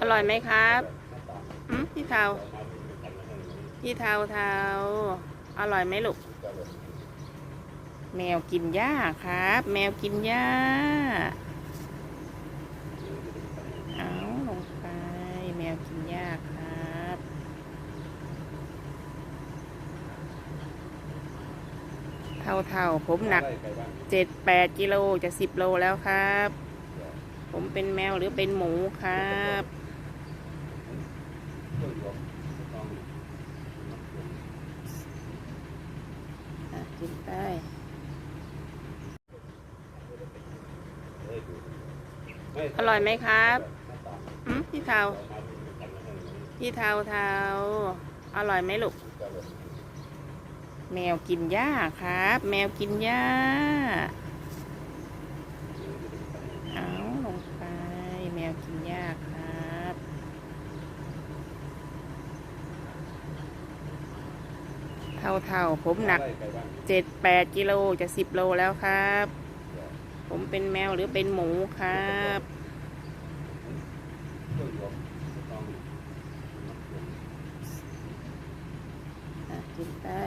อร่อยไหมครับพี่เทาพี่เทาเทาอร่อยไหมลูก แมวกินหญ้าครับ แมวกินหญ้า เอาลงไป แมวกินหญ้าครับเท่าเท่าๆผมหนักเจ็ดแปดกิโลจะสิบโลแล้วครับ ผมเป็นแมวหรือเป็นหมูครับ กินไปอร่อยไหมครับพี่เทาพี่เทาเทาอร่อยไหมลูก แมวกินหญ้าครับ แมวกินหญ้า เท่าๆ ผมหนักเจ็ดแปดกิโลจะสิบโลแล้วครับ ผมเป็นแมวหรือเป็นหมูครับกินได้